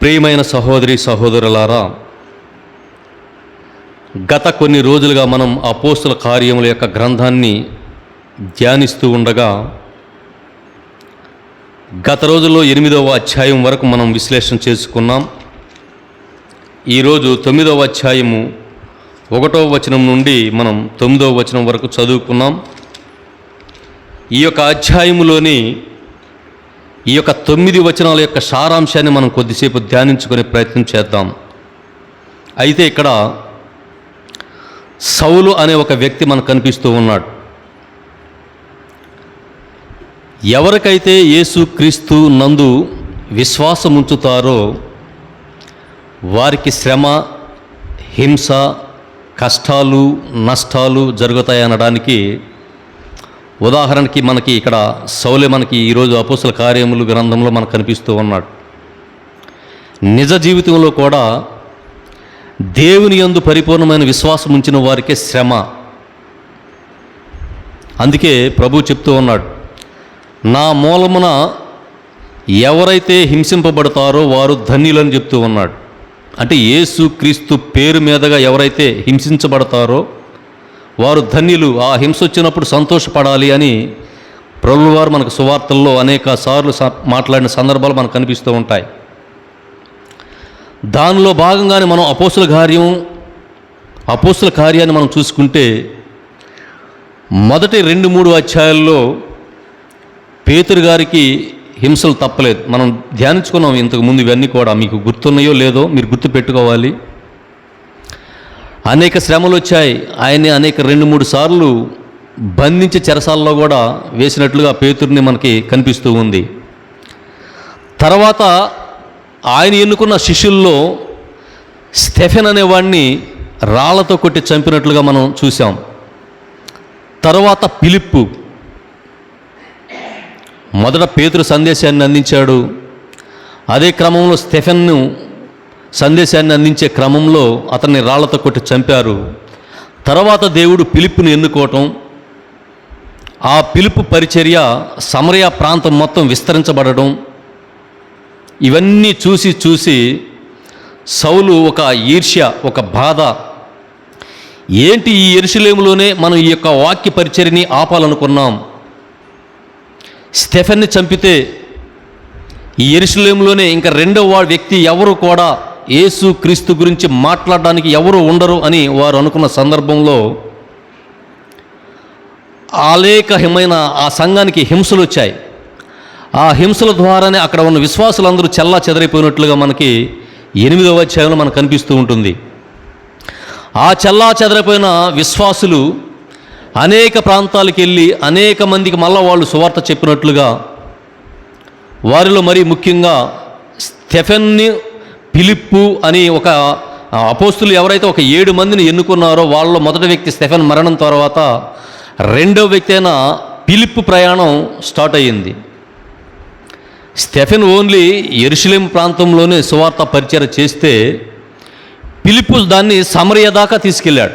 ప్రియమైన సహోదరి సహోదరులారా గత కొన్ని రోజులుగా మనం అపోస్తుల కార్యముల యొక్క గ్రంథాన్ని ధ్యానిస్తూ ఉండగా గత రోజుల్లో ఎనిమిదవ అధ్యాయం వరకు మనం విశ్లేషణ చేసుకున్నాం. ఈరోజు తొమ్మిదవ అధ్యాయము ఒకటవ వచనం నుండి మనం తొమ్మిదవ వచనం వరకు చదువుకున్నాం. ఈ యొక్క అధ్యాయములోని ఈ యొక్క తొమ్మిది వచనాల యొక్క సారాంశాన్ని మనం కొద్దిసేపు ధ్యానించుకునే ప్రయత్నం చేద్దాం. అయితే ఇక్కడ సౌలు అనే ఒక వ్యక్తి మనకు కనిపిస్తూ ఉన్నాడు. ఎవరికైతే యేసు క్రీస్తు నందు విశ్వాసం ఉంచుతారో వారికి శ్రమ హింస కష్టాలు నష్టాలు జరుగుతాయనడానికి ఉదాహరణకి మనకి ఇక్కడ సౌలే మనకి ఈరోజు అపోసల కార్యములు గ్రంథంలో మనకు కనిపిస్తూ ఉన్నాడు. నిజ జీవితంలో కూడా దేవుని యందు పరిపూర్ణమైన విశ్వాసం ఉంచిన వారికే శ్రమ. అందుకే ప్రభు చెప్తూ ఉన్నాడు నా మూలమున ఎవరైతే హింసింపబడతారో వారు ధన్యులని చెప్తూ ఉన్నాడు. అంటే యేసు క్రీస్తు పేరు మీదగా ఎవరైతే హింసించబడతారో వారు ధన్యులు ఆ హింస వచ్చినప్పుడు సంతోషపడాలి అని ప్రభువారు మనకు సువార్తల్లో అనేక సార్లు మాట్లాడిన సందర్భాలు మనకు కనిపిస్తూ ఉంటాయి. దానిలో భాగంగానే మనం అపోసుల కార్యం అపోసుల కార్యాన్ని మనం చూసుకుంటే మొదటి రెండు మూడు అధ్యాయాల్లో పేతురు గారికి హింసలు తప్పలేదు. మనం ధ్యానించుకున్నాం ఇంతకుముందు ఇవన్నీ కూడా. మీకు గుర్తున్నాయో లేదో మీరు గుర్తు పెట్టుకోవాలి అనేక శ్రమలు వచ్చాయి. ఆయన్ని అనేక రెండు మూడు సార్లు బంధించి చెరసాల్లో కూడా వేసినట్లుగా పేతుర్ని మనకి కనిపిస్తూ ఉంది. తర్వాత ఆయన ఎన్నుకున్న శిష్యుల్లో స్టెఫెన్ అనేవాడిని రాళ్ళతో కొట్టి చంపినట్లుగా మనం చూసాం తర్వాత పిలిప్పు మొదట పేతురు సందేశాన్ని అందించాడు. అదే క్రమంలో స్టెఫెన్ను సందేశాన్ని అందించే క్రమంలో అతన్ని రాళ్ళతో కొట్టి చంపారు. తర్వాత దేవుడు పిలుపుని ఎన్నుకోవటం ఆ పిలుపు పరిచర్య సమరయ ప్రాంతం మొత్తం విస్తరించబడడం ఇవన్నీ చూసి చూసి సౌలు ఒక ఈర్ష్య ఒక బాధ. ఏంటి ఈ ఎరుసలేములోనే మనం ఈ యొక్క వాక్య పరిచర్ని ఆపాలనుకున్నాం? స్టెఫెన్ని చంపితే ఈ ఎరుసలేములోనే ఇంకా రెండవ వ్యక్తి ఎవరు కూడా యేసు క్రీస్తు గురించి మాట్లాడడానికి ఎవరు ఉండరు అని వారు అనుకున్న సందర్భంలో ఆలేఖమైన ఆ సంఘానికి హింసలు వచ్చాయి. ఆ హింసల ద్వారానే అక్కడ ఉన్న విశ్వాసులందరూ చెల్లా చెదరైపోయినట్లుగా మనకి ఎనిమిదవ అధ్యాయంలో మనకు కనిపిస్తూ ఉంటుంది. ఆ చెల్లా చెదరైపోయిన విశ్వాసులు అనేక ప్రాంతాలకు వెళ్ళి అనేక మందికి మళ్ళా వాళ్ళు సువార్త చెప్పినట్లుగా వారిలో మరీ ముఖ్యంగా స్టెఫెన్ని పిలిప్పు అని ఒక అపోస్తులు ఎవరైతే ఒక ఏడు మందిని ఎన్నుకున్నారో వాళ్ళలో మొదటి వ్యక్తి స్టెఫెన్ మరణం తర్వాత రెండవ వ్యక్తి అయిన పిలిప్పు ప్రయాణం స్టార్ట్ అయ్యింది. స్టెఫెన్ ఓన్లీ ఎరుషలేం ప్రాంతంలోనే సువార్త పరిచయం చేస్తే పిలిప్పు దాన్ని సమరయ దాకా తీసుకెళ్ళాడు.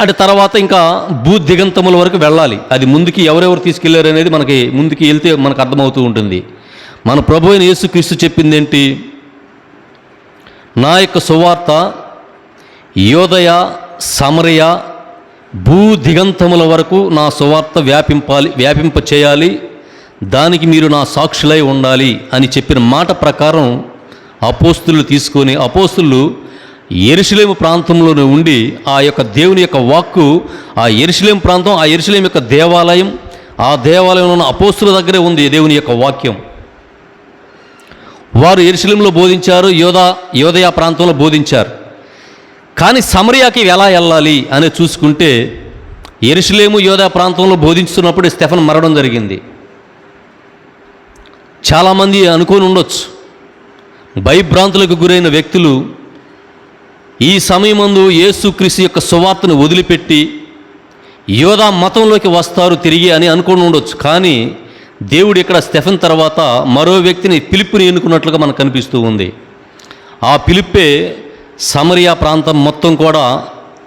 అటు తర్వాత ఇంకా భూ దిగంతముల వరకు వెళ్ళాలి. అది ముందుకి ఎవరెవరు తీసుకెళ్ళారు అనేది మనకి ముందుకి వెళ్తే మనకు అర్థమవుతూ ఉంటుంది. మన ప్రభు అయిన యేసుక్రీస్తు చెప్పింది ఏంటి నా యొక్క సువార్త యోదయ సమరయ భూ దిగంతముల వరకు నా సువార్త వ్యాపింపాలి వ్యాపింప చేయాలి. దానికి మీరు నా సాక్షులై ఉండాలి అని చెప్పిన మాట ప్రకారం అపోస్తులు తీసుకొని అపోస్తులు ఎరుసలేము ప్రాంతంలోనే ఉండి ఆ యొక్క దేవుని యొక్క వాక్కు ఆ ఎరుసలేం ప్రాంతం ఆ ఎరుసలేం యొక్క దేవాలయం ఆ దేవాలయంలో ఉన్న అపోస్తుల దగ్గరే ఉంది దేవుని యొక్క వాక్యం. వారు ఎరుసలేంలో బోధించారు యోధా యోధయ ప్రాంతంలో బోధించారు. కానీ సమరియాకి ఎలా వెళ్ళాలి అని చూసుకుంటే ఎరుసలేము యోధా ప్రాంతంలో బోధించుతున్నప్పుడు స్టెఫన్ మరణం జరిగింది. చాలామంది అనుకొని ఉండొచ్చు. భయభ్రాంతులకు గురైన వ్యక్తులు ఈ సమయమందు యేసుక్రీస్తు యొక్క సువార్తను వదిలిపెట్టి యోధా మతంలోకి వస్తారు తిరిగి అని అనుకుని ఉండొచ్చు. కానీ దేవుడు ఇక్కడ స్టెఫెన్ తర్వాత మరో వ్యక్తిని పిలుపుని ఎన్నుకున్నట్లుగా మనకు కనిపిస్తూ ఉంది. ఆ పిలుపే సమరియా ప్రాంతం మొత్తం కూడా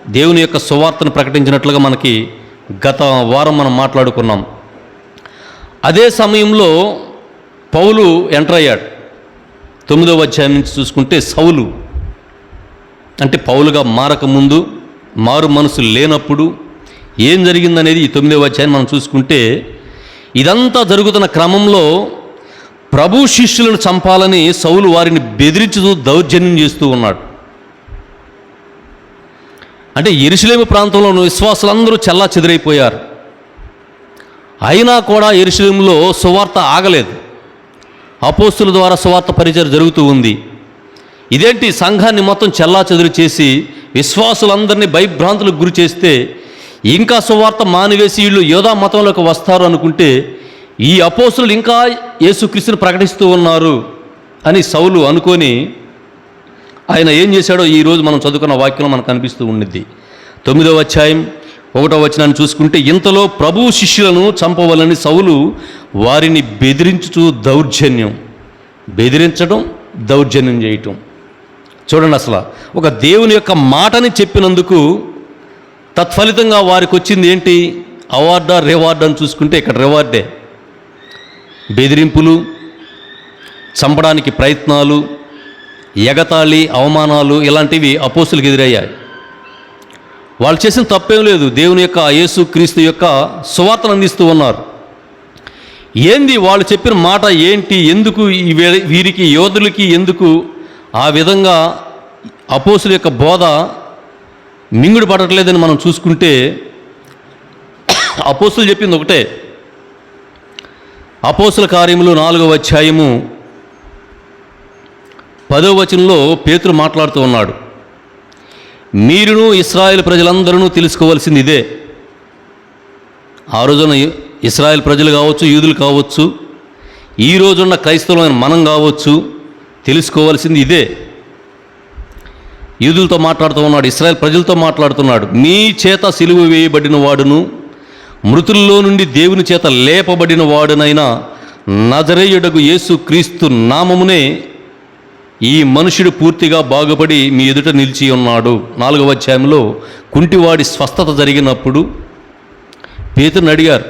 దేవుని యొక్క సువార్తను ప్రకటించినట్లుగా మనకి గత వారం మనం మాట్లాడుకున్నాం. అదే సమయంలో పౌలు ఎంటర్ అయ్యాడు. తొమ్మిదవ అధ్యాయం నుంచి చూసుకుంటే సౌలు అంటే పౌలుగా మారకముందు మారు మనసు లేనప్పుడు ఏం జరిగిందనేది ఈ తొమ్మిదవ అధ్యాయం మనం చూసుకుంటే ఇదంతా జరుగుతున్న క్రమంలో ప్రభు శిష్యులను చంపాలని సౌలు వారిని బెదిరించుతూ దౌర్జన్యం చేస్తూ ఉన్నాడు. అంటే ఎరుసలేము ప్రాంతంలో ఉన్న విశ్వాసులందరూ చల్లా చెదిరైపోయారు. అయినా కూడా ఎరుసలేములో సువార్త ఆగలేదు. అపోస్తుల ద్వారా సువార్త పరిచయం జరుగుతూ ఉంది. ఇదేంటి సంఘాన్ని మొత్తం చెల్లా చెదురు చేసి విశ్వాసులందరినీ భయభ్రాంతులకు గురి చేస్తే ఇంకా సువార్త మానివేసి వీళ్ళు యోధా మతంలోకి వస్తారు అనుకుంటే ఈ అపోసులు ఇంకా యేసుక్రీస్తుని ప్రకటిస్తూ ఉన్నారు అని సౌలు అనుకొని ఆయన ఏం చేశాడో ఈరోజు మనం చదువుకున్న వాక్యం మనకు కనిపిస్తూ ఉండిద్ది. తొమ్మిదవ అధ్యాయం ఒకటో వచనాన్ని చూసుకుంటే ఇంతలో ప్రభు శిష్యులను చంపవలని సౌలు వారిని బెదిరించుచు దౌర్జన్యం బెదిరించడం దౌర్జన్యం చేయటం. చూడండి అసలు ఒక దేవుని యొక్క మాటని చెప్పినందుకు తత్ఫలితంగా వారికి వచ్చింది ఏంటి? అవార్డా రివార్డ్ అని చూసుకుంటే ఇక్కడ రివార్డే. బెదిరింపులు చంపడానికి ప్రయత్నాలు ఎగతాళి అవమానాలు ఇలాంటివి అపోసులకు ఎదురయ్యాయి. వాళ్ళు చేసిన తప్పేం లేదు. దేవుని యొక్క యేసు క్రీస్తు యొక్క సువార్తను అందిస్తూ ఉన్నారు. ఏంది వాళ్ళు చెప్పిన మాట ఏంటి? ఎందుకు వీరికి యోధులకి ఎందుకు ఆ విధంగా అపోసుల యొక్క బోధ మింగుడు పడట్లేదని మనం చూసుకుంటే అపోసులు చెప్పింది ఒకటే. అపోసుల కార్యములు నాలుగవ అధ్యాయము పదో వచనంలో పేతురు మాట్లాడుతూ ఉన్నాడు. మీరును ఇస్రాయేల్ ప్రజలందరూ తెలుసుకోవాల్సింది ఇదే. ఆ రోజున ఇస్రాయేల్ ప్రజలు కావచ్చు యూదులు కావచ్చు ఈ రోజున్న క్రైస్తవులైన మనం కావచ్చు తెలుసుకోవాల్సింది ఇదే. యూదులతో మాట్లాడుతూ ఉన్నాడు ఇస్రాయల్ ప్రజలతో మాట్లాడుతున్నాడు. మీ చేత సిలువ వేయబడిన వాడును మృతుల్లో నుండి దేవుని చేత లేపబడిన వాడునైన నజరేయుడకు యేసు క్రీస్తు నామమునే ఈ మనుషుడు పూర్తిగా బాగుపడి మీ ఎదుట నిలిచి ఉన్నాడు. నాలుగవ అధ్యాయంలో కుంటివాడి స్వస్థత జరిగినప్పుడు పేతుని అడిగారు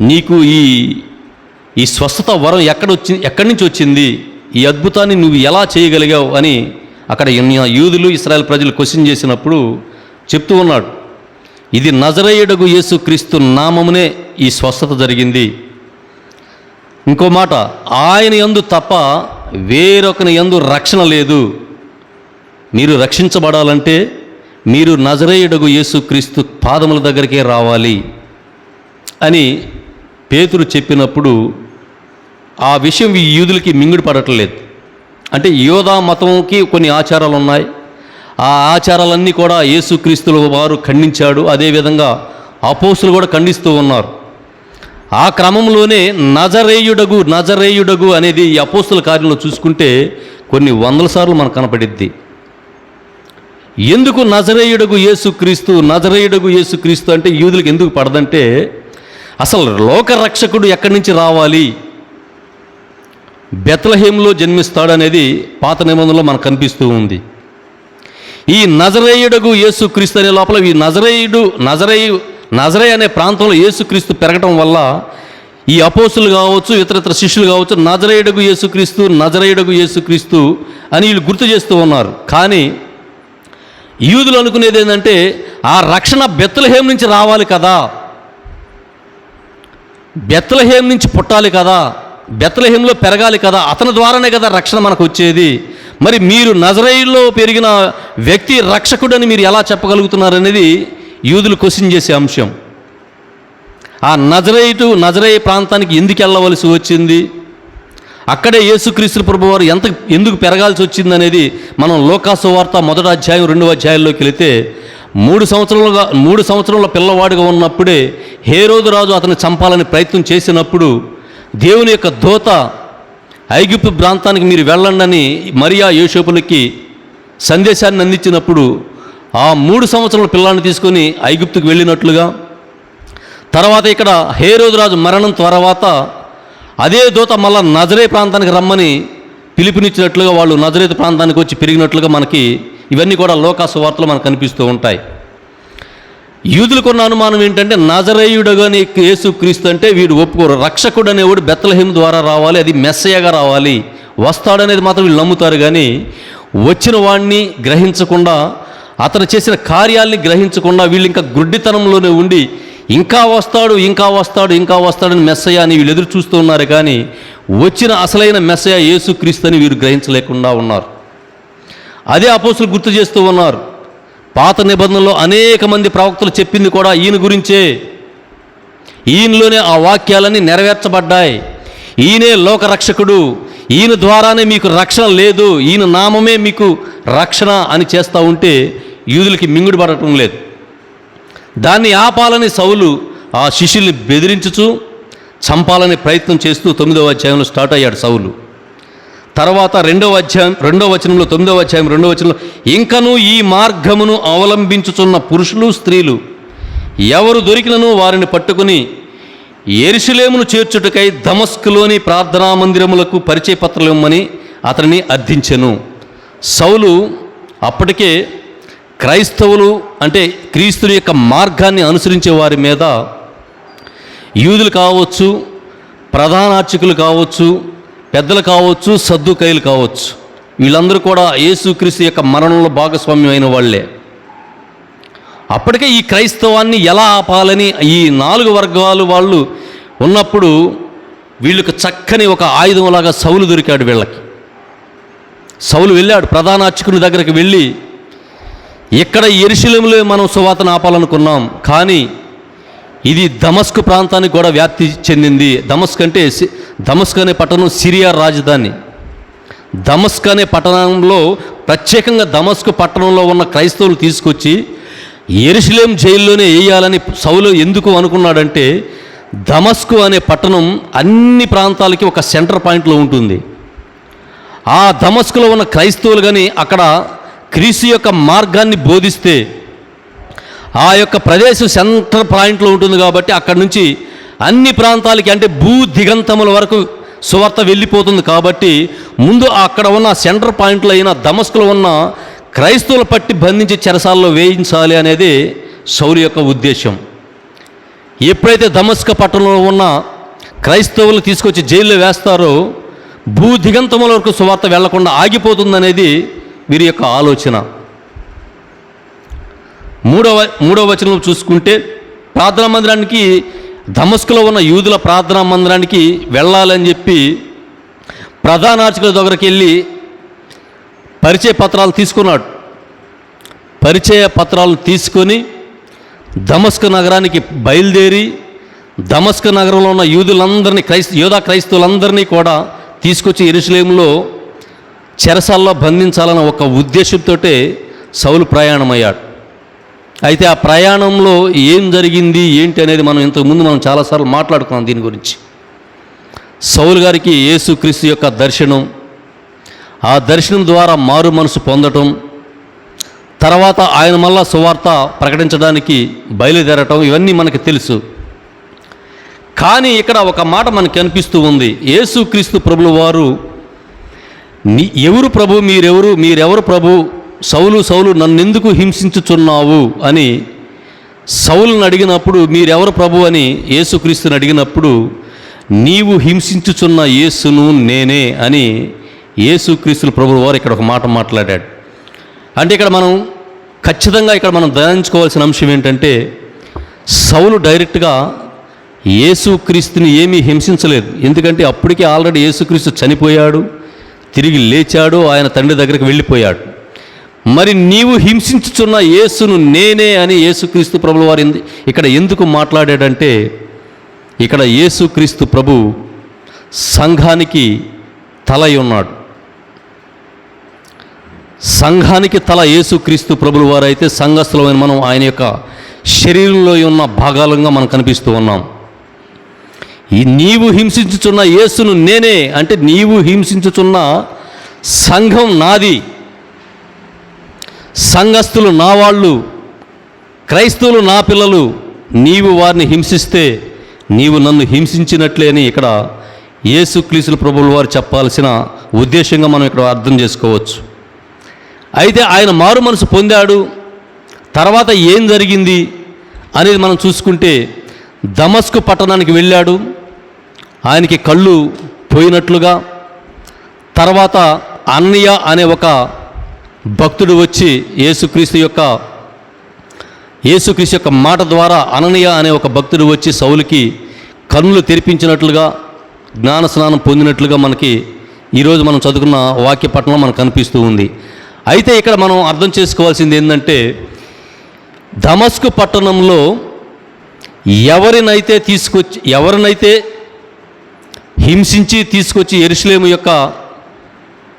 నీకు ఈ ఈ స్వస్థత వరం ఎక్కడ ఎక్కడి నుంచి వచ్చింది? ఈ అద్భుతాన్ని నువ్వు ఎలా చేయగలిగావు? అని అక్కడ యూదులు ఇస్రాయల్ ప్రజలు క్వశ్చన్ చేసినప్పుడు చెప్తూ ఉన్నాడు ఇది నజరేయుడగు యేసుక్రీస్తు నామమునే ఈ స్వస్థత జరిగింది. ఇంకో మాట ఆయన యందు తప్ప వేరొకని యందు రక్షణ లేదు. మీరు రక్షించబడాలంటే మీరు నజరేయుడగు యేసుక్రీస్తు పాదముల దగ్గరికే రావాలి అని పేతురు చెప్పినప్పుడు ఆ విషయం ఈ యూదులకి మింగుడు పడట్లేదు. అంటే యోధా మతంకి కొన్ని ఆచారాలు ఉన్నాయి ఆ ఆచారాలన్నీ కూడా యేసుక్రీస్తుల వారు ఖండించాడు. అదేవిధంగా అపోసులు కూడా ఖండిస్తూ ఉన్నారు. ఆ క్రమంలోనే నజరేయుడగు నజరేయుడగు అనేది ఈ అపోస్తుల కార్యంలో చూసుకుంటే కొన్ని వందల సార్లు మనకు కనపడిద్ది. ఎందుకు నజరేయుడగు యేసుక్రీస్తు నజరేయుడగు యేసుక్రీస్తు అంటే యూదులకు ఎందుకు పడదంటే అసలు లోక రక్షకుడు ఎక్కడి నుంచి రావాలి? బెత్లహేంలో జన్మిస్తాడనేది పాత నిబంధనలో మనకు కనిపిస్తూ ఉంది. ఈ నజరేయుడగు యేసుక్రీస్తు అనే లోపల ఈ నజరేయుడు నజరేయు నజరే అనే ప్రాంతంలో యేసుక్రీస్తు పెరగటం వల్ల ఈ అపోసులు కావచ్చు ఇతర ఇతర శిష్యులు కావచ్చు నజరేయుడగు యేసుక్రీస్తు నజరేయుడగు యేసుక్రీస్తు అని వీళ్ళు గుర్తు చేస్తూ ఉన్నారు. కానీ యూదులు అనుకునేది ఏంటంటే ఆ రక్షణ బెత్తలహేం నుంచి రావాలి కదా. బెత్తలహేం నుంచి పుట్టాలి కదా. బెత్తలహీంలో పెరగాలి కదా అతని ద్వారానే కదా రక్షణ మనకు వచ్చేది. మరి మీరు నజరైల్లో పెరిగిన వ్యక్తి రక్షకుడని మీరు ఎలా చెప్పగలుగుతున్నారనేది యూదులు క్వశ్చన్ చేసే అంశం. ఆ నజరైటు నజరై ప్రాంతానికి ఎందుకు వెళ్ళవలసి వచ్చింది? అక్కడే యేసుక్రీస్తు ప్రభు వారు ఎంత ఎందుకు పెరగాల్సి వచ్చింది అనేది మనం లోకాసు వార్త మొదటి అధ్యాయం రెండవ అధ్యాయంలోకి వెళితే మూడు సంవత్సరాలుగా మూడు సంవత్సరంలో పిల్లవాడిగా ఉన్నప్పుడే హేరోదు రాజు అతన్ని చంపాలని ప్రయత్నం చేసినప్పుడు దేవుని యొక్క దోత ఐగుప్తు ప్రాంతానికి మీరు వెళ్ళండి అని మరియా యోషోపులకి సందేశాన్ని అందించినప్పుడు ఆ మూడు సంవత్సరాల పిల్లల్ని తీసుకొని ఐగుప్తుకు వెళ్ళినట్లుగా తర్వాత ఇక్కడ హేరోదు రాజు మరణం తర్వాత అదే దూత మళ్ళా నజరే ప్రాంతానికి రమ్మని పిలుపునిచ్చినట్లుగా వాళ్ళు నజరేత ప్రాంతానికి వచ్చి పెరిగినట్లుగా మనకి ఇవన్నీ కూడా లోకాసు వార్తలు మనకు కనిపిస్తూ ఉంటాయి. యూదులకు ఉన్న అనుమానం ఏంటంటే నజరేయుడుగాని యేసు క్రీస్తు అంటే వీడు ఒప్పుకోరు. రక్షకుడు అనేవాడు బెత్తలహిం ద్వారా రావాలి అది మెస్సయ్యగా రావాలి. వస్తాడనేది మాత్రం వీళ్ళు నమ్ముతారు కానీ వచ్చిన వాడిని గ్రహించకుండా అతను చేసిన కార్యాల్ని గ్రహించకుండా వీళ్ళు ఇంకా గుడ్డితనంలోనే ఉండి ఇంకా వస్తాడు ఇంకా వస్తాడు ఇంకా వస్తాడని మెస్సయ్య అని వీళ్ళు ఎదురు చూస్తూ ఉన్నారు కానీ వచ్చిన అసలైన మెస్సయ్య యేసుక్రీస్తు అని వీరు గ్రహించలేకుండా ఉన్నారు. అదే అపోసులు గుర్తు చేస్తూ ఉన్నారు. పాత నిబంధనలో అనేక మంది ప్రవక్తలు చెప్పింది కూడా ఈయన గురించే. ఈయనలోనే ఆ వాక్యాలన్నీ నెరవేర్చబడ్డాయి. ఈయనే లోకరక్షకుడు. ఈయన ద్వారానే మీకు రక్షణ లేదు. ఈయన నామమే మీకు రక్షణ అని చేస్తూ ఉంటే యూదులకి మింగుడు పడటం లేదు. దాన్ని ఆపాలని సౌలు ఆ శిష్యుల్ని బెదిరించుచు చంపాలని ప్రయత్నం చేస్తూ తొమ్మిదవ అధ్యాయంలో స్టార్ట్ అయ్యాడు సౌలు. తర్వాత రెండవ అధ్యాయం రెండవ వచనంలో తొమ్మిదవ అధ్యాయం రెండవ వచనంలో ఇంకనూ ఈ మార్గమును అవలంబించుచున్న పురుషులు స్త్రీలు ఎవరు దొరికినను వారిని పట్టుకుని ఎరుసలేమును చేర్చుటకై దమస్కులోని ప్రార్థనా మందిరములకు పరిచయ పత్రాలు ఇవ్వమని అతనిని అర్థించెను. సౌలు అప్పటికే క్రైస్తవులు అంటే క్రీస్తుని యొక్క మార్గాన్ని అనుసరించే వారి మీద యూదులు కావచ్చు ప్రధానార్చకులు కావచ్చు పెద్దలు కావచ్చు సద్దుకైలు కావచ్చు వీళ్ళందరూ కూడా యేసుక్రీస్తు యొక్క మరణంలో భాగస్వామ్యం అయిన వాళ్ళే. అప్పటికే ఈ క్రైస్తవాన్ని ఎలా ఆపాలని ఈ నాలుగు వర్గాలు వాళ్ళు ఉన్నప్పుడు వీళ్ళకి చక్కని ఒక ఆయుధంలాగా సౌలు దొరికాడు వీళ్ళకి. సౌలు వెళ్ళాడు ప్రధాన అర్చకుని దగ్గరికి వెళ్ళి ఇక్కడ ఎరుశలంలో మనం సువాతను ఆపాలనుకున్నాం కానీ ఇది దమస్కు ప్రాంతానికి కూడా వ్యాప్తి చెందింది. దమస్క్ అంటే దమస్క్ అనే పట్టణం సిరియా రాజధాని. దమస్క్ అనే పట్టణంలో ప్రత్యేకంగా దమస్క్ పట్టణంలో ఉన్న క్రైస్తవులు తీసుకొచ్చి ఎరుసలేం జైల్లోనే వేయాలని సౌలు ఎందుకు అనుకున్నాడంటే దమస్కు అనే పట్టణం అన్ని ప్రాంతాలకి ఒక సెంటర్ పాయింట్లో ఉంటుంది. ఆ దమస్కులో ఉన్న క్రైస్తవులు కానీ అక్కడ క్రీస్తు యొక్క మార్గాన్ని బోధిస్తే ఆ యొక్క ప్రదేశం సెంటర్ పాయింట్లో ఉంటుంది కాబట్టి అక్కడి నుంచి అన్ని ప్రాంతాలకి అంటే భూ దిగంతముల వరకు సువార్త వెళ్ళిపోతుంది కాబట్టి ముందు అక్కడ ఉన్న సెంటర్ పాయింట్లో అయిన దమస్కులో ఉన్న క్రైస్తవులు పట్టి బంధించి చెరసాల్లో వేయించాలి అనేది సౌలు యొక్క ఉద్దేశం ఎప్పుడైతే దమస్క పట్టణంలో ఉన్న క్రైస్తవులు తీసుకొచ్చి జైల్లో వేస్తారో భూ దిగంతముల వరకు సువార్త వెళ్ళకుండా ఆగిపోతుందనేది వీరి యొక్క ఆలోచన. మూడవ మూడవ వచనం చూసుకుంటే ప్రార్థనా మందిరానికి దమస్కులో ఉన్న యూదుల ప్రార్థనా మందిరానికి వెళ్ళాలని చెప్పి ప్రధానార్చకుల దగ్గరికి వెళ్ళి పరిచయ పత్రాలు తీసుకున్నాడు. పరిచయ పత్రాలను తీసుకొని దమస్క నగరానికి బయలుదేరి దమస్క నగరంలో ఉన్న యూదులందరినీ క్రైస్త యోధా క్రైస్తవులందరినీ కూడా తీసుకొచ్చి ఎరుసలేంలో చెరసాల్లో బంధించాలన్న ఒక ఉద్దేశంతో సౌలు ప్రయాణమయ్యాడు. అయితే ఆ ప్రయాణంలో ఏం జరిగింది ఏంటి అనేది మనం ఇంతకుముందు మనం చాలాసార్లు మాట్లాడుకున్నాం దీని గురించి. సౌలు గారికి యేసుక్రీస్తు యొక్క దర్శనం ఆ దర్శనం ద్వారా మారు మనసు పొందటం తర్వాత ఆయన మళ్ళా సువార్త ప్రకటించడానికి బయలుదేరటం ఇవన్నీ మనకి తెలుసు. కానీ ఇక్కడ ఒక మాట మనకు అనిపిస్తూ ఉంది యేసుక్రీస్తు ప్రభుల వారు ఎవరు ప్రభు మీరెవరు మీరెవరు ప్రభు? సౌలు సౌలు నన్నెందుకు హింసించుచున్నావు? అని సౌలను అడిగినప్పుడు మీరెవరు ప్రభు? అని యేసుక్రీస్తుని అడిగినప్పుడు నీవు హింసించుచున్న యేసును నేనే అని యేసుక్రీస్తులు ప్రభుల వారు ఇక్కడ ఒక మాట మాట్లాడాడు. అంటే ఇక్కడ మనం ఖచ్చితంగా ఇక్కడ మనం ధ్యానించుకోవాల్సిన అంశం ఏంటంటే సౌలు డైరెక్ట్గా యేసుక్రీస్తుని ఏమీ హింసించలేదు. ఎందుకంటే అప్పటికే ఆల్రెడీ యేసుక్రీస్తు చనిపోయాడు తిరిగి లేచాడు ఆయన తండ్రి దగ్గరికి వెళ్ళిపోయాడు. మరి నీవు హింసించుచున్న యేసును నేనే అని యేసుక్రీస్తు ప్రభులు వారింది. ఎందు- ఇక్కడ ఎందుకు మాట్లాడాడంటే ఇక్కడ యేసుక్రీస్తు ప్రభు సంఘానికి తలై ఉన్నాడు. సంఘానికి తల యేసుక్రీస్తు ప్రభులు వారైతే సంఘస్థులమైన మనం ఆయన యొక్క శరీరంలో ఉన్న భాగాలుగా మనం కనిపిస్తూ ఉన్నాం. ఈ నీవు హింసించుచున్న యేసును నేనే అంటే నీవు హింసించుచున్న సంఘం నాది. సంఘస్థులు నా వాళ్ళు క్రైస్తవులు నా పిల్లలు నీవు వారిని హింసిస్తే నీవు నన్ను హింసించినట్లే అని ఇక్కడ యేసుక్రీస్తుల ప్రభువుల వారు చెప్పాల్సిన ఉద్దేశంగా మనం ఇక్కడ అర్థం చేసుకోవచ్చు. అయితే ఆయన మారు మనసు పొందాడు తర్వాత ఏం జరిగింది అనేది మనం చూసుకుంటే దమస్కు పట్టణానికి వెళ్ళాడు ఆయనకి కళ్ళు పోయినట్లుగా తర్వాత అన్నయ్య అనే ఒక భక్తుడు వచ్చి యేసుక్రీస్తు యొక్క యేసుక్రీస్తు యొక్క మాట ద్వారా అననీయ అనే ఒక భక్తుడు వచ్చి సౌలుకి కన్నులు తెరిపించినట్లుగా జ్ఞాన స్నానం పొందినట్లుగా మనకి ఈరోజు మనం చదువుకున్న వాక్య పట్టణం మనకు కనిపిస్తూ ఉంది. అయితే ఇక్కడ మనం అర్థం చేసుకోవాల్సింది ఏంటంటే ధమస్కు పట్టణంలో ఎవరినైతే తీసుకొచ్చి ఎవరినైతే హింసించి తీసుకొచ్చి ఎరుసలేము యొక్క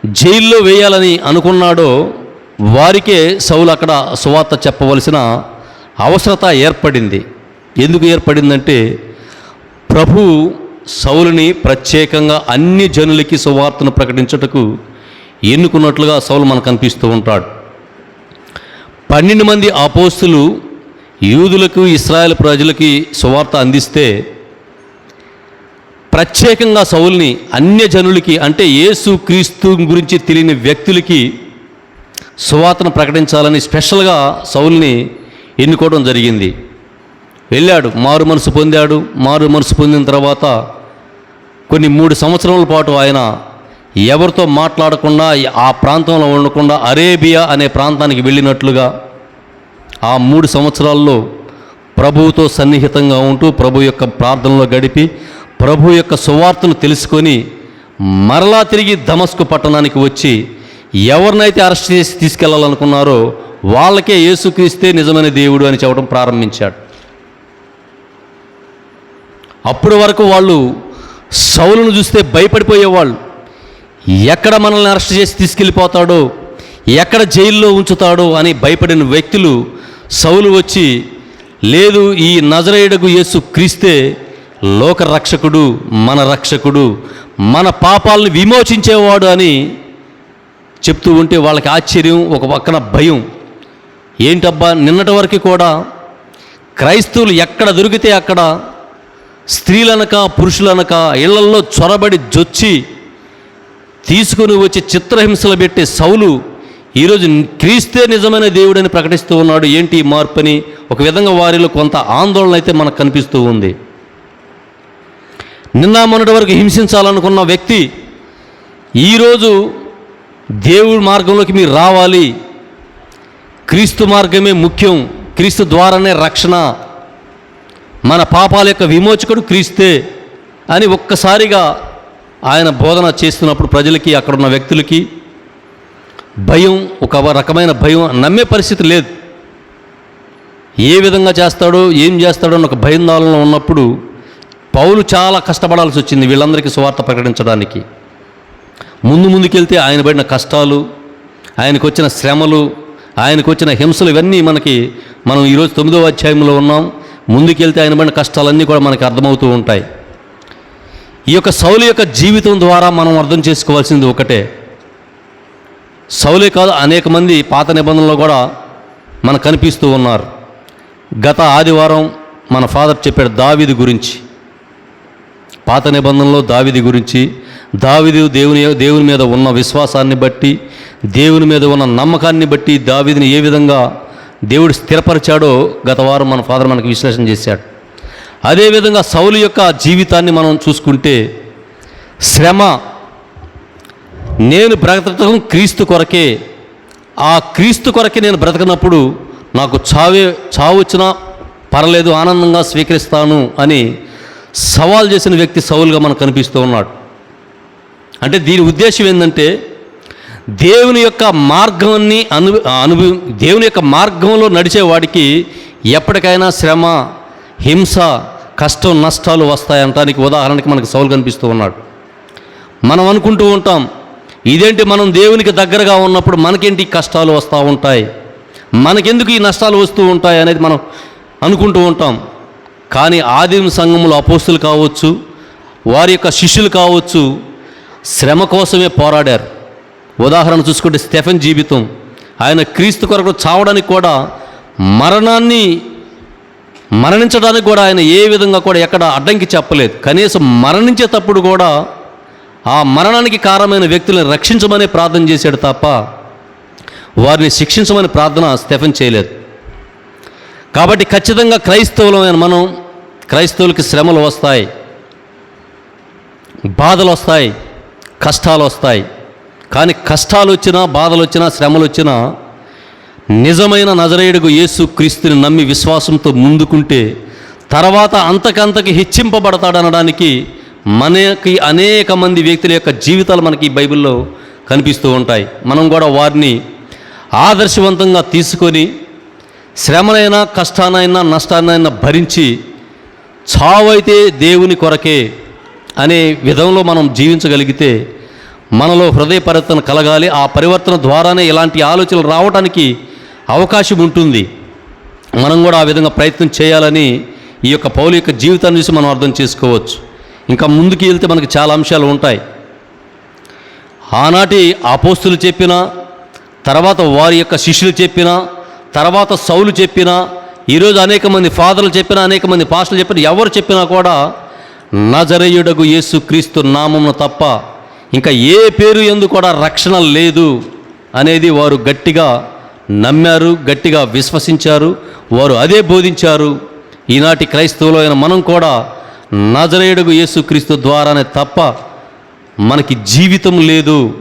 జైల్లో వేయాలని అనుకున్నాడో వారికే సౌలు అక్కడ సువార్త చెప్పవలసిన అవసరత ఏర్పడింది. ఎందుకు ఏర్పడిందంటే ప్రభు సౌలుని ప్రత్యేకంగా అన్ని జనులకి సువార్తను ప్రకటించుటకు ఎన్నుకున్నట్లుగా సౌలు మనకు కనిపిస్తూ ఉంటాడు. పన్నెండు మంది ఆపోస్తులు యూదులకు ఇస్రాయేల్ ప్రజలకి సువార్త అందిస్తే ప్రత్యేకంగా సౌల్ని అన్యజనులకి అంటే యేసు క్రీస్తు గురించి తెలియని వ్యక్తులకి సువార్తను ప్రకటించాలని స్పెషల్గా సౌల్ని ఎన్నుకోవడం జరిగింది. వెళ్ళాడు మారు మనసు పొందాడు. మారు మనసు పొందిన తర్వాత కొన్ని మూడు సంవత్సరాల పాటు ఆయన ఎవరితో మాట్లాడకుండా ఆ ప్రాంతంలో ఉండకుండా అరేబియా అనే ప్రాంతానికి వెళ్ళినట్లుగా ఆ మూడు సంవత్సరాల్లో ప్రభువుతో సన్నిహితంగా ఉంటూ ప్రభు యొక్క ప్రార్థనలో గడిపి ప్రభు యొక్క సువార్తను తెలుసుకొని మరలా తిరిగి దమస్కు పట్టణానికి వచ్చి ఎవరినైతే అరెస్ట్ చేసి తీసుకెళ్ళాలనుకున్నారో వాళ్ళకే యేసుక్రీస్తే నిజమైన దేవుడు అని చెప్పడం ప్రారంభించాడు. అప్పటి వరకు వాళ్ళు సౌలను చూస్తే భయపడిపోయేవాళ్ళు. ఎక్కడ మనల్ని అరెస్ట్ చేసి తీసుకెళ్ళిపోతాడో ఎక్కడ జైల్లో ఉంచుతాడో అని భయపడిన వ్యక్తులు సౌలు వచ్చి లేదు ఈ నజరేయుడకు యేసు క్రీస్తే లోక రక్షకుడు మన రక్షకుడు మన పాపాలను విమోచించేవాడు అని చెప్తూ ఉంటే వాళ్ళకి ఆశ్చర్యం ఒక పక్కన భయం. ఏంటబ్బా నిన్నటి వరకు కూడా క్రైస్తవులు ఎక్కడ దొరికితే అక్కడ స్త్రీలనక పురుషులనక ఇళ్ళల్లో చొరబడి జొచ్చి తీసుకుని వచ్చి చిత్రహింసలు పెట్టే సౌలు ఈరోజు క్రీస్తే నిజమైన దేవుడని ప్రకటిస్తూ ఉన్నాడు. ఏంటి ఈ మార్పుని? ఒక విధంగా వారిలో కొంత ఆందోళన అయితే మనకు కనిపిస్తూ ఉంది. నిన్న మొన్నటి వరకు హింసించాలనుకున్న వ్యక్తి ఈరోజు దేవుడి మార్గంలోకి మీరు రావాలి. క్రీస్తు మార్గమే ముఖ్యం. క్రీస్తు ద్వారానే రక్షణ. మన పాపాల యొక్క విమోచకుడు క్రీస్తే అని ఒక్కసారిగా ఆయన బోధన చేస్తున్నప్పుడు ప్రజలకి అక్కడ ఉన్న వ్యక్తులకి భయం ఒక రకమైన భయం నమ్మే పరిస్థితి లేదు. ఏ విధంగా చేస్తాడో ఏం చేస్తాడో అని ఒక భయందాలంలో ఉన్నప్పుడు పౌలు చాలా కష్టపడాల్సి వచ్చింది వీళ్ళందరికీ సువార్త ప్రకటించడానికి. ముందు ముందుకెళ్తే ఆయన పడిన కష్టాలు ఆయనకు వచ్చిన శ్రమలు ఆయనకు వచ్చిన హింసలు ఇవన్నీ మనకి మనం ఈరోజు తొమ్మిదో అధ్యాయంలో ఉన్నాం. ముందుకెళ్తే ఆయన పడిన కష్టాలన్నీ కూడా మనకి అర్థమవుతూ ఉంటాయి. ఈ యొక్క సౌలు యొక్క జీవితం ద్వారా మనం అర్థం చేసుకోవాల్సింది ఒకటే. సౌలే కాదు అనేక మంది పాత నిబంధనలు కూడా మనకు కనిపిస్తూ ఉన్నారు. గత ఆదివారం మన ఫాదర్ చెప్పాడు దావిది గురించి. పాత నిబంధనలో దావిది గురించి దావిది దేవుని దేవుని మీద ఉన్న విశ్వాసాన్ని బట్టి దేవుని మీద ఉన్న నమ్మకాన్ని బట్టి దావిదిని ఏ విధంగా దేవుడు స్థిరపరిచాడో గత వారం మన ఫాదర్ మనకు విశ్లేషణ చేశాడు. అదేవిధంగా సౌలు యొక్క జీవితాన్ని మనం చూసుకుంటే శ్రమ నేను బ్రతకటం క్రీస్తు కొరకే ఆ క్రీస్తు కొరకే నేను బ్రతకనప్పుడు నాకు చావే చావు వచ్చినా పర్లేదు ఆనందంగా స్వీకరిస్తాను అని సవాల్ చేసిన వ్యక్తి సౌలుగా మనకు కనిపిస్తూ ఉన్నాడు. అంటే దీని ఉద్దేశం ఏంటంటే దేవుని యొక్క మార్గాన్ని అను అనుభవి దేవుని యొక్క మార్గంలో నడిచేవాడికి ఎప్పటికైనా శ్రమ హింస కష్టం నష్టాలు వస్తాయంటానికి ఉదాహరణకి మనకు సౌలు కనిపిస్తూ ఉన్నాడు. మనం అనుకుంటూ ఉంటాం ఇదేంటి మనం దేవునికి దగ్గరగా ఉన్నప్పుడు మనకేంటి కష్టాలు వస్తూ ఉంటాయి? మనకెందుకు ఈ నష్టాలు వస్తూ ఉంటాయి అనేది మనం అనుకుంటూ ఉంటాం. కానీ ఆదిమ సంఘములు అపోస్తులు కావచ్చు వారి యొక్క శిష్యులు కావచ్చు శ్రమ కోసమే పోరాడారు. ఉదాహరణ చూసుకుంటే స్టెఫెన్ జీవితం. ఆయన క్రీస్తు కొరకు చావడానికి కూడా మరణాన్ని మరణించడానికి కూడా ఆయన ఏ విధంగా కూడా ఎక్కడ అడ్డంకి చెప్పలేదు. కనీసం మరణించేటప్పుడు కూడా ఆ మరణానికి కారణమైన వ్యక్తులను రక్షించమని ప్రార్థన చేశాడు తప్ప వారిని శిక్షించమని ప్రార్థన స్టెఫెన్ చేయలేదు. కాబట్టి ఖచ్చితంగా క్రైస్తవులమైన మనం క్రైస్తవులకి శ్రమలు వస్తాయి బాధలు వస్తాయి కష్టాలు వస్తాయి. కానీ కష్టాలు వచ్చినా బాధలు వచ్చినా శ్రమలు వచ్చినా నిజమైన నజరేయుడుగు యేసు క్రీస్తుని నమ్మి విశ్వాసంతో ముందుకుంటే తర్వాత అంతకంతకి హెచ్చింపబడతాడనడానికి మనకి అనేక మంది వ్యక్తుల యొక్క జీవితాలు మనకి ఈ బైబిల్లో కనిపిస్తూ ఉంటాయి. మనం కూడా వారిని ఆదర్శవంతంగా తీసుకొని శ్రమనైనా కష్టానైనా నష్టాన్నైనా భరించి చావైతే దేవుని కొరకే అనే విధంలో మనం జీవించగలిగితే మనలో హృదయ పరివర్తన కలగాలి. ఆ పరివర్తన ద్వారానే ఇలాంటి ఆలోచనలు రావడానికి అవకాశం ఉంటుంది. మనం కూడా ఆ విధంగా ప్రయత్నం చేయాలని ఈ యొక్క పౌలు యొక్క జీవితాన్ని చూసి మనం అర్థం చేసుకోవచ్చు. ఇంకా ముందుకు వెళ్తే మనకి చాలా అంశాలు ఉంటాయి. ఆనాటి అపోస్తులు చెప్పిన తర్వాత వారి యొక్క శిష్యులు చెప్పిన తర్వాత సౌలు చెప్పిన ఈరోజు అనేక మంది ఫాదర్లు చెప్పిన అనేక మంది పాస్టర్లు చెప్పిన ఎవరు చెప్పినా కూడా నజరేయుడగు యేసు క్రీస్తు నామమును తప్ప ఇంకా ఏ పేరు ఎందు కూడా రక్షణ లేదు అనేది వారు గట్టిగా నమ్మారు గట్టిగా విశ్వసించారు వారు అదే బోధించారు. ఈనాటి క్రైస్తవులు అయిన మనం కూడా నజరేయుడుగు యేసుక్రీస్తు ద్వారానే తప్ప మనకి జీవితం లేదు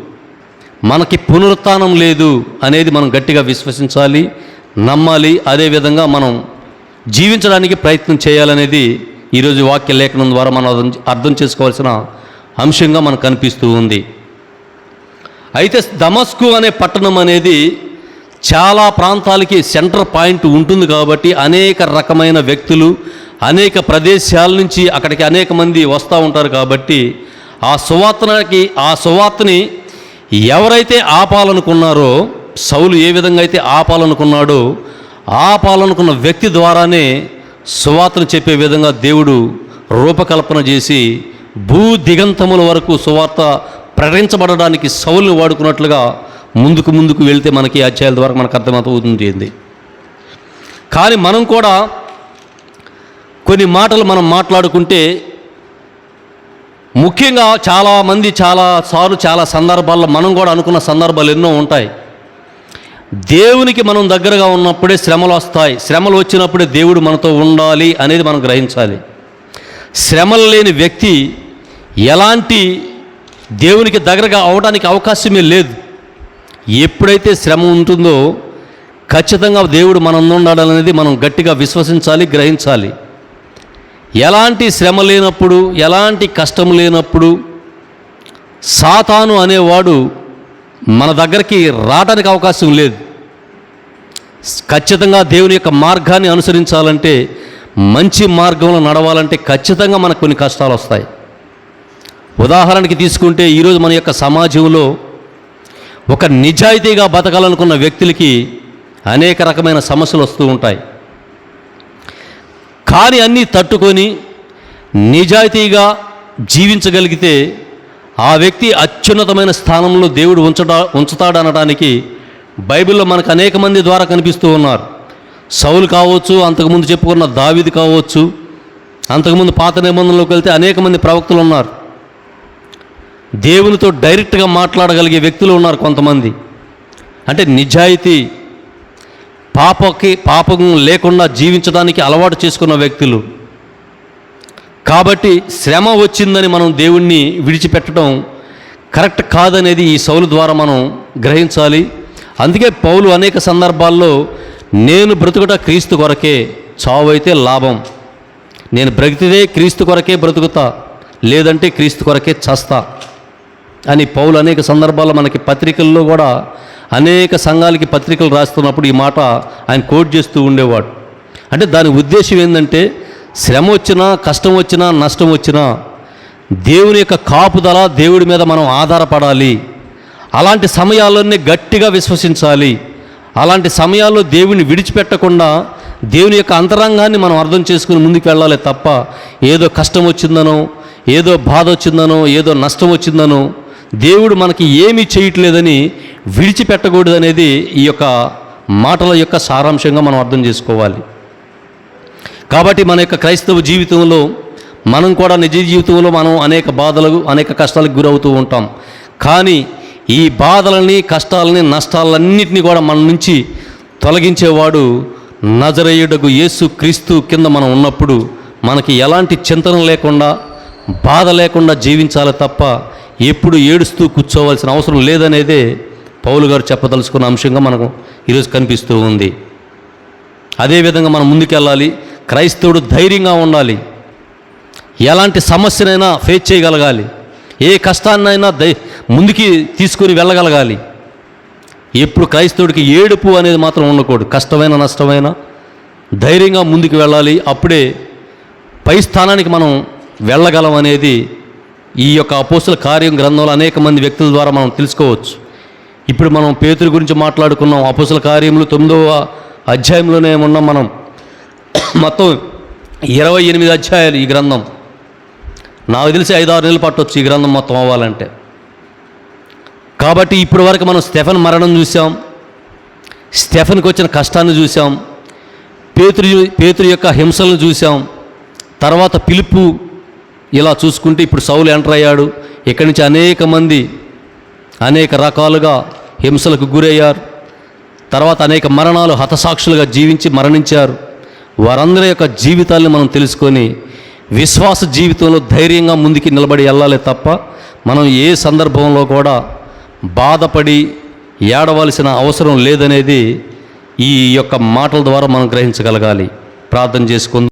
మనకి పునరుత్నం లేదు అనేది మనం గట్టిగా విశ్వసించాలి. నమ్మాలి అదేవిధంగా మనం జీవించడానికి ప్రయత్నం చేయాలనేది ఈరోజు వాక్య లేఖనం ద్వారా మనం అర్థం అర్థం చేసుకోవాల్సిన అంశంగా మనకు కనిపిస్తూ ఉంది. అయితే దమస్కు అనే పట్టణం అనేది చాలా ప్రాంతాలకి సెంటర్ పాయింట్ ఉంటుంది కాబట్టి అనేక రకమైన వ్యక్తులు అనేక ప్రదేశాల నుంచి అక్కడికి అనేక మంది వస్తూ ఉంటారు కాబట్టి ఆ సువార్తనకి ఆ సువార్తని ఎవరైతే ఆపాలనుకున్నారో సౌలు ఏ విధంగా అయితే ఆపాలనుకున్నాడో ఆపాలనుకున్న వ్యక్తి ద్వారానే సువార్తను చెప్పే విధంగా దేవుడు రూపకల్పన చేసి భూ దిగంతముల వరకు సువార్త ప్రకటించబడడానికి సౌలుని వాడుకున్నట్లుగా ముందుకు ముందుకు వెళ్తే మనకి ఈ అధ్యాయాల ద్వారా మనకు అర్థమవుతుంది. కానీ మనం కూడా కొన్ని మాటలు మనం మాట్లాడుకుంటే ముఖ్యంగా చాలామంది చాలా సార్లు చాలా సందర్భాల్లో మనం కూడా అనుకున్న సందర్భాలు ఎన్నో ఉంటాయి. దేవునికి మనం దగ్గరగా ఉన్నప్పుడే శ్రమలు వస్తాయి. శ్రమలు వచ్చినప్పుడే దేవుడు మనతో ఉండాలి అనేది మనం గ్రహించాలి. శ్రమలు లేని వ్యక్తి ఎలాంటి దేవునికి దగ్గరగా అవడానికి అవకాశమే లేదు. ఎప్పుడైతే శ్రమ ఉంటుందో ఖచ్చితంగా దేవుడు మనం ఉండాలనేది మనం గట్టిగా విశ్వసించాలి గ్రహించాలి. ఎలాంటి శ్రమ లేనప్పుడు ఎలాంటి కష్టం లేనప్పుడు సాతాను అనేవాడు మన దగ్గరికి రావడానికి అవకాశం లేదు. ఖచ్చితంగా దేవుని యొక్క మార్గాన్ని అనుసరించాలంటే మంచి మార్గంలో నడవాలంటే ఖచ్చితంగా మనకు కొన్ని కష్టాలు వస్తాయి. ఉదాహరణకి తీసుకుంటే ఈరోజు మన యొక్క సమాజంలో ఒక నిజాయితీగా బతకాలనుకున్న వ్యక్తులకి అనేక రకమైన సమస్యలు వస్తూ ఉంటాయి. కానీ అన్నీ తట్టుకొని నిజాయితీగా జీవించగలిగితే ఆ వ్యక్తి అత్యున్నతమైన స్థానంలో దేవుడు ఉంచడా ఉంచుతాడనడానికి బైబిల్లో మనకు అనేక మంది ద్వారా కనిపిస్తూ ఉన్నారు. సౌలు కావచ్చు అంతకుముందు చెప్పుకున్న దావిది కావచ్చు అంతకుముందు పాత నిబంధనలోకి వెళ్తే అనేక మంది ప్రవక్తలు ఉన్నారు. దేవునితో డైరెక్ట్గా మాట్లాడగలిగే వ్యక్తులు ఉన్నారు కొంతమంది. అంటే నిజాయితీ పాపకి పాపం లేకుండా జీవించడానికి అలవాటు చేసుకున్న వ్యక్తులు. కాబట్టి శ్రమ వచ్చిందని మనం దేవుణ్ణి విడిచిపెట్టడం కరెక్ట్ కాదనేది ఈ సౌలు ద్వారా మనం గ్రహించాలి. అందుకే పౌలు అనేక సందర్భాల్లో నేను బ్రతుకుట క్రీస్తు కొరకే చావు అయితే లాభం. నేను బ్రతికితే క్రీస్తు కొరకే బ్రతుకుతా లేదంటే క్రీస్తు కొరకే చస్తా అని పౌలు అనేక సందర్భాల్లో మనకి పత్రికల్లో కూడా అనేక సంఘాలకి పత్రికలు రాస్తున్నప్పుడు ఈ మాట ఆయన కోట్ చేస్తూ ఉండేవాడు. అంటే దాని ఉద్దేశం ఏంటంటే శ్రమ వచ్చినా కష్టం వచ్చినా నష్టం వచ్చినా దేవుని యొక్క కాపుదల దేవుడి మీద మనం ఆధారపడాలి. అలాంటి సమయాల్లోనే గట్టిగా విశ్వసించాలి. అలాంటి సమయాల్లో దేవుని విడిచిపెట్టకుండా దేవుని యొక్క అంతరంగాన్ని మనం అర్థం చేసుకుని ముందుకు వెళ్ళాలి తప్ప ఏదో కష్టం వచ్చిందనో ఏదో బాధ వచ్చిందనో ఏదో నష్టం వచ్చిందనో దేవుడు మనకి ఏమీ చేయట్లేదని విడిచిపెట్టకూడదనేది ఈ యొక్క మాటల యొక్క సారాంశంగా మనం అర్థం చేసుకోవాలి. కాబట్టి మన యొక్క క్రైస్తవ జీవితంలో మనం కూడా నిజ జీవితంలో మనం అనేక బాధలకు అనేక కష్టాలకు గురవుతూ ఉంటాం. కానీ ఈ బాధలని కష్టాలని నష్టాలన్నింటినీ కూడా మన నుంచి తొలగించేవాడు నజరేయుడకు యేసు క్రీస్తు కింద మనం ఉన్నప్పుడు మనకి ఎలాంటి చింతన లేకుండా బాధ లేకుండా జీవించాలి తప్ప ఎప్పుడు ఏడుస్తూ కూర్చోవలసిన అవసరం లేదనేదే పౌలు గారు చెప్పదలుచుకున్న అంశంగా మనకు ఈరోజు కనిపిస్తూ ఉంది. అదేవిధంగా మనం ముందుకెళ్ళాలి. క్రైస్తవుడు ధైర్యంగా ఉండాలి. ఎలాంటి సమస్యనైనా ఫేస్ చేయగలగాలి. ఏ కష్టాన్నైనా దై ముందుకి తీసుకొని వెళ్ళగలగాలి. ఎప్పుడు క్రైస్తవుడికి ఏడుపు అనేది మాత్రం ఉండకూడదు. కష్టమైన నష్టమైన ధైర్యంగా ముందుకు వెళ్ళాలి. అప్పుడే పై స్థానానికి మనం వెళ్ళగలం అనేది ఈ యొక్క అపోస్తుల కార్యం గ్రంథంలో అనేక మంది వ్యక్తుల ద్వారా మనం తెలుసుకోవచ్చు. ఇప్పుడు మనం పేతురు గురించి మాట్లాడుకున్నాం. అపోస్తుల కార్యములు తొమ్మిదవ అధ్యాయంలోనే ఉన్నాం మనం. మొత్తం ఇరవై ఎనిమిది అధ్యాయాలు ఈ గ్రంథం. నాకు తెలిసి ఐదారు నెలలు పట్టవచ్చు ఈ గ్రంథం మొత్తం అవ్వాలంటే. కాబట్టి ఇప్పటి వరకు మనం స్టెఫెన్ మరణం చూసాం. స్టెఫెన్కి వచ్చిన కష్టాన్ని చూసాం. పేతురు పేతురు యొక్క హింసలను చూసాం. తర్వాత పిలుపు ఇలా చూసుకుంటే ఇప్పుడు సౌలు ఎంటర్ అయ్యాడు. ఇక్కడి నుంచి అనేక మంది అనేక రకాలుగా హింసలకు గురయ్యారు. తర్వాత అనేక మరణాలు హతసాక్షులుగా జీవించి మరణించారు. వారందరి యొక్క జీవితాలను మనం తెలుసుకొని విశ్వాస జీవితంలో ధైర్యంగా ముందుకి నిలబడి వెళ్ళాలి తప్ప మనం ఏ సందర్భంలో కూడా బాధపడి ఏడవలసిన అవసరం లేదనేది ఈ యొక్క మాటల ద్వారా మనం గ్రహించగలగాలి. ప్రార్థన చేసుకుందాం.